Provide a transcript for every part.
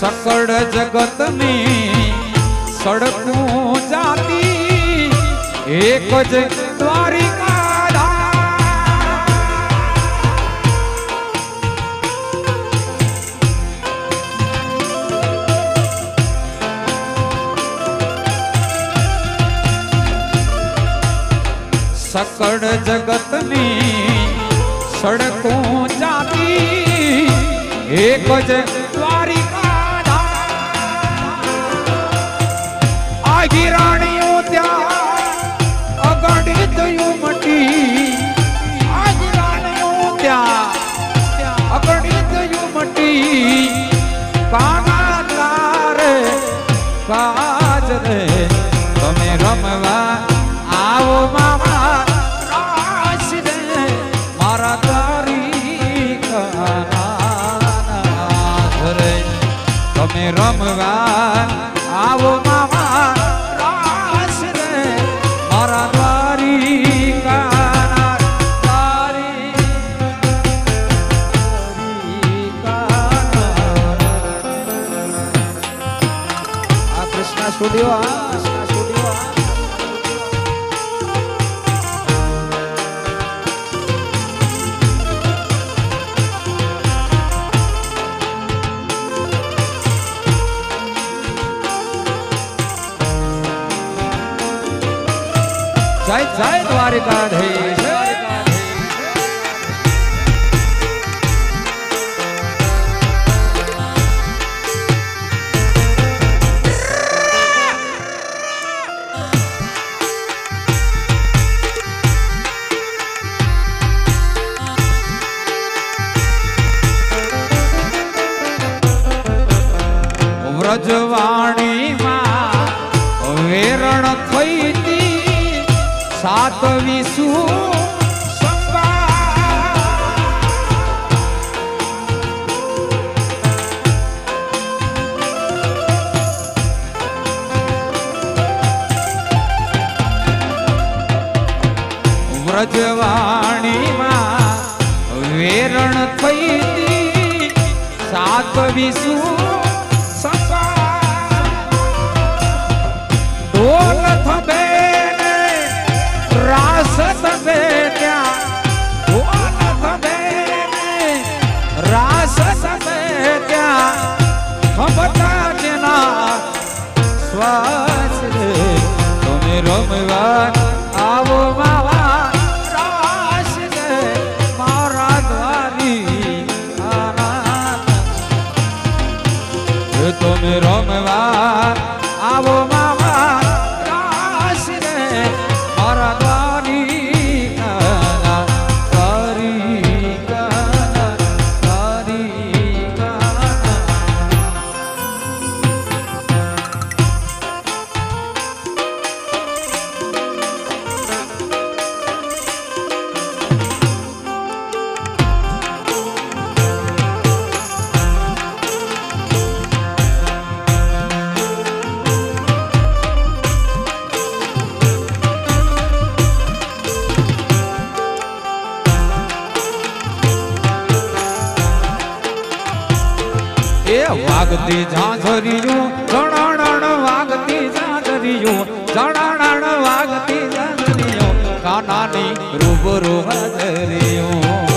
सकड़ जगत में सड़कों जाती एक द्वारिका सकड़ जगत में सड़कों जाती एक ज ஆகிறான். જય દ્વારિકાધીશ. વ્રજવાણીમાં વેરણ થઈ સાત વિસુ વાગતી ઝાંઝરિયું જણાણ વાગતી ઝાંઝરિયું જણાણ વાગતી ઝાંઝરિયું કાનાની રૂબરૂ હાજરિયું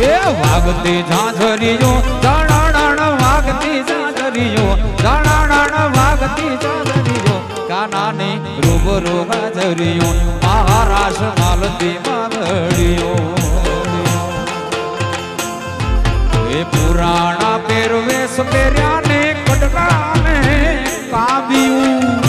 એ વાગતી ઝાંઝરિયું જણાણ વાગતી ઝાંઝરિયું જણાણ વાગતી ઝાંઝરિયું કાનાની રૂબરૂ હાજરિયું મહારાષ્ટ્ર માલતી માગડિયું રાણા પહેરવેશ પહેર્યા ને કડરાને કાવ્યું.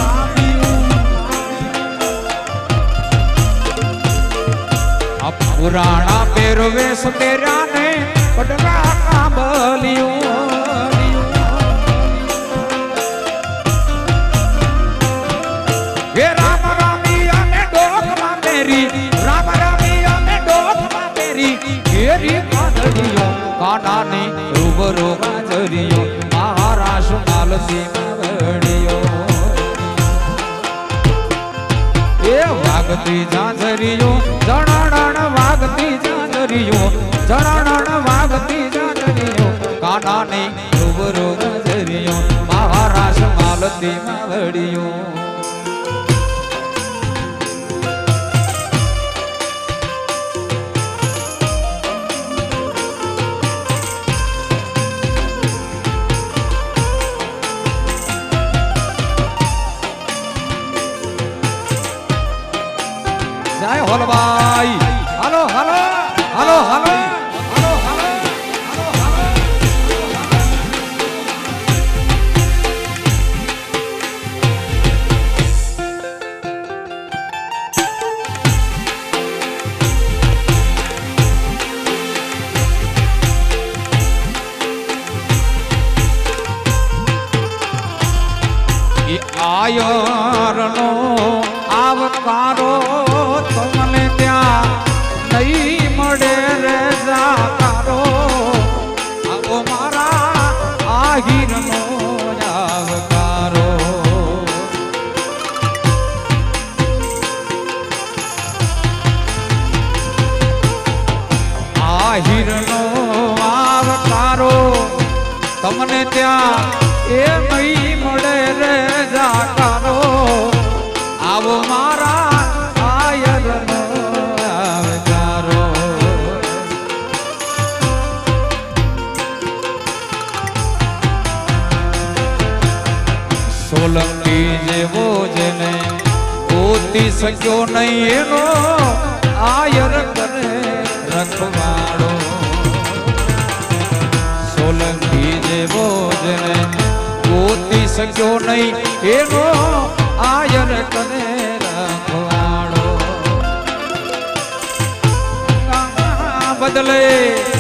ભક્તિમાં વળ્યો આયરનો આવકારો સોલંકી જેવો જેને ગોતી શક્યો નહીં એનો આયર કરે રખવાડો સોલંકી જેવો જેને ગોતી શક્યો નહીં એનો આયર કરે રખવાડો બદલે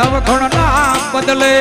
નવઘણ નામ બદલે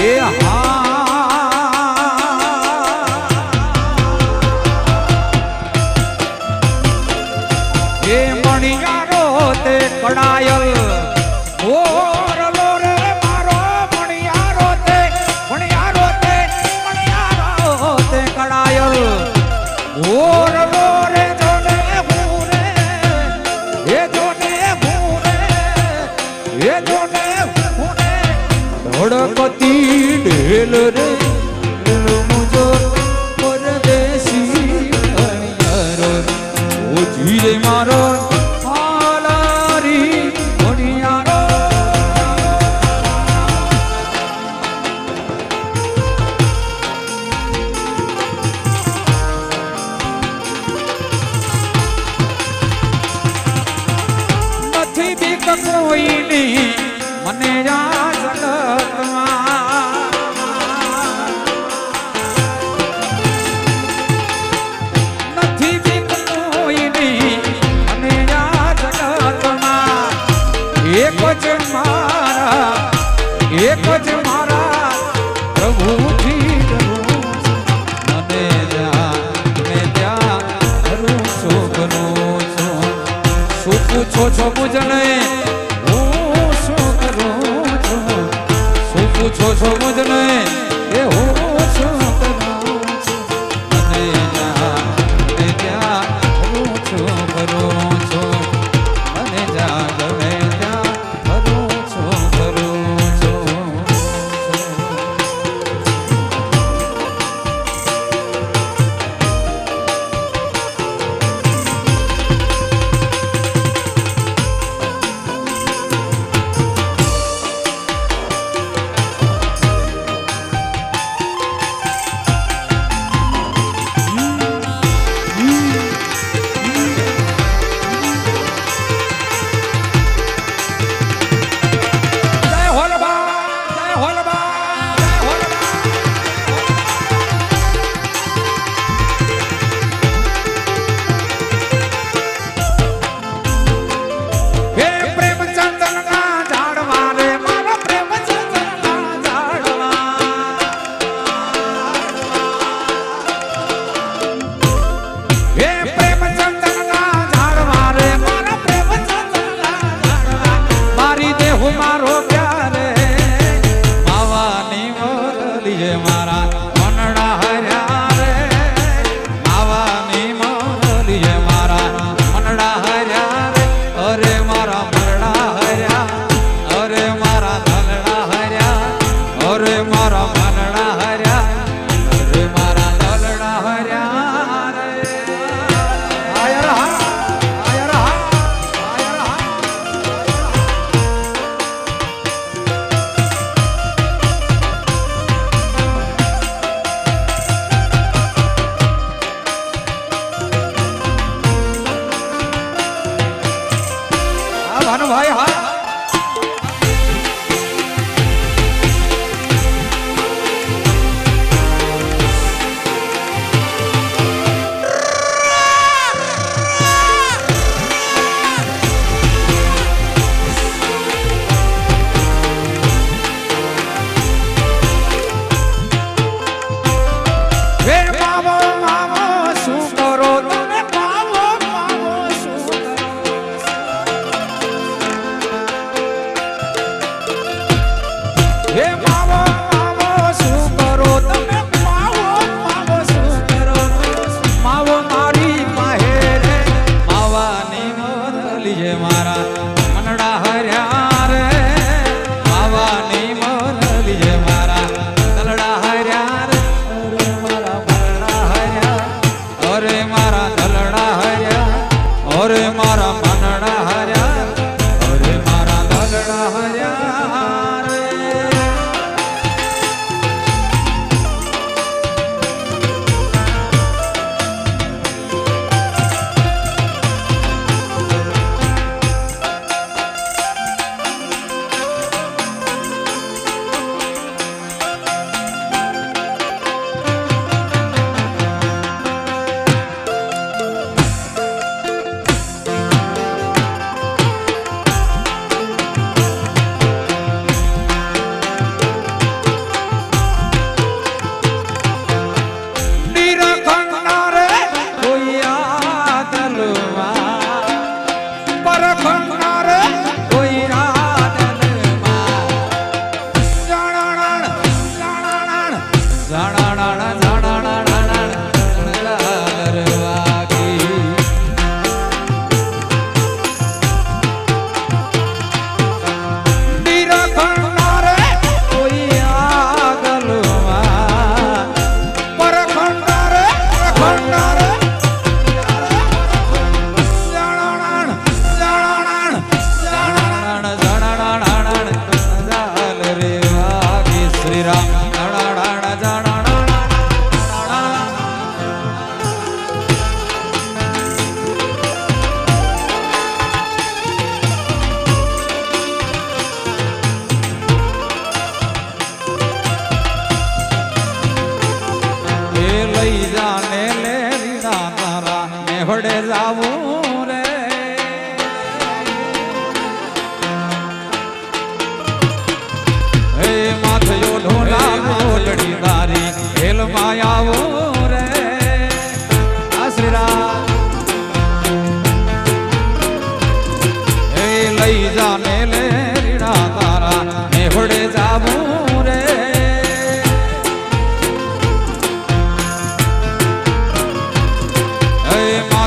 别呀 શું પૂછો છો મુજને હું શું કરું છું? શું પૂછો છો મુજને એ હું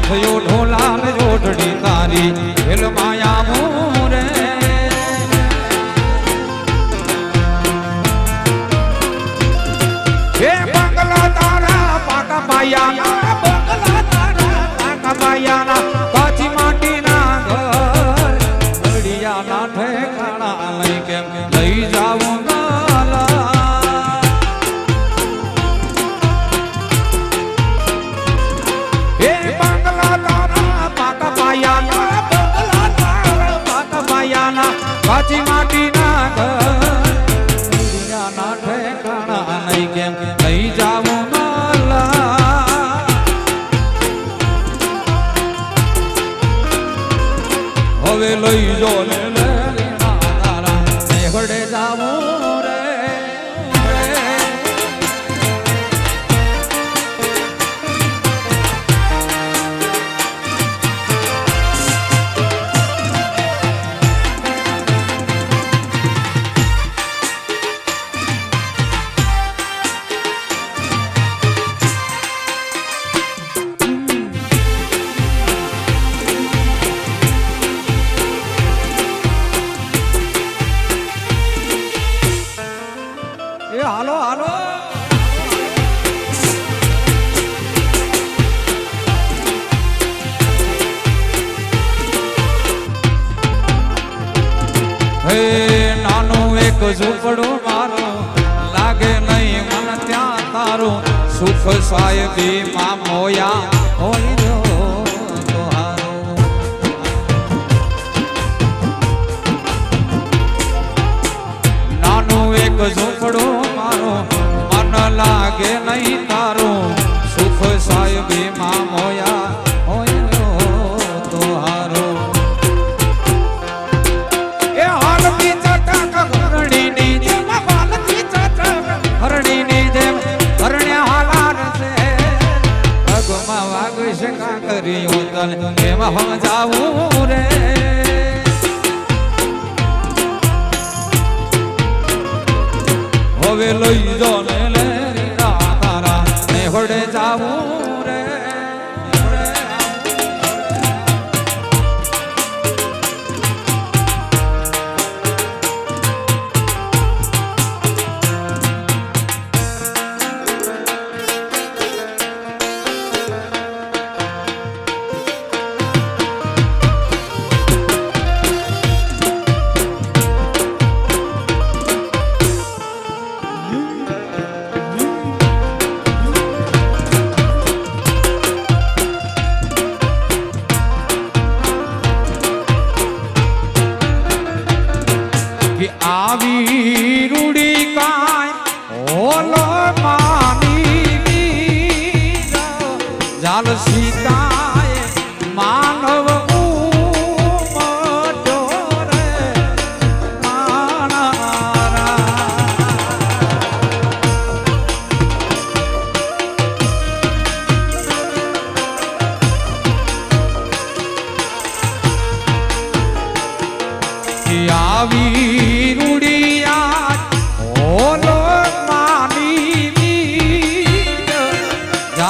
થયો ઢોલા ને જોડડી તારી. ખેલ માયા મોરે. હે બંગલા તારા પાકા માયા 泪落。એક ઝૂંપડું મારું. લાગે નહીં મન ત્યાં તારું. સુખ સાહેબી માં મોયા હોય નાનું એક ઝૂંપડું મારું. મન લાગે નહીં તારું. સુખ સાહેબી માં મોયા કર્યું તને. એમાં સમજાવું રે. હવે લઈ જાને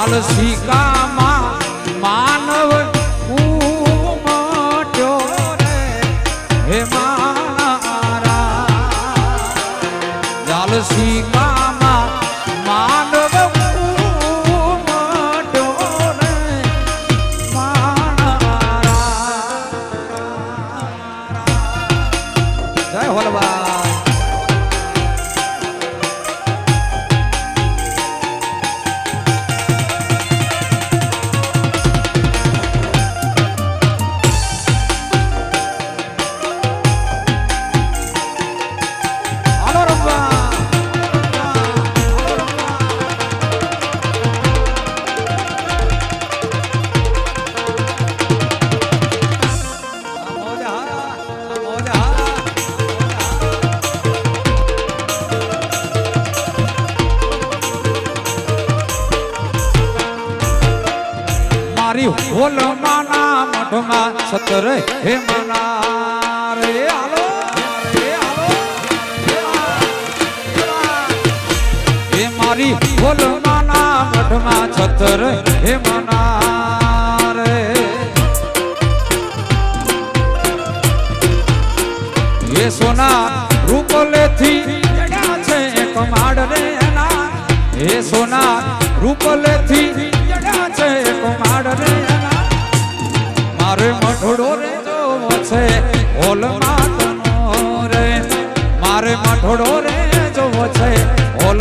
લાલ સિકામાં સતર હે મના રે હાલો રે હાલો હે મારી હોલ માના મઠમાં છતર હે મના રે એ સોના રૂપલેથી જડ્યા છે એક માડ રે એના એ સોના રૂપલેથી જડ્યા છે એક માડ રે મઠડો રે જોવો છે ઓલ માતનો રે. મારે મઠડો રે જોવો છે ઓલ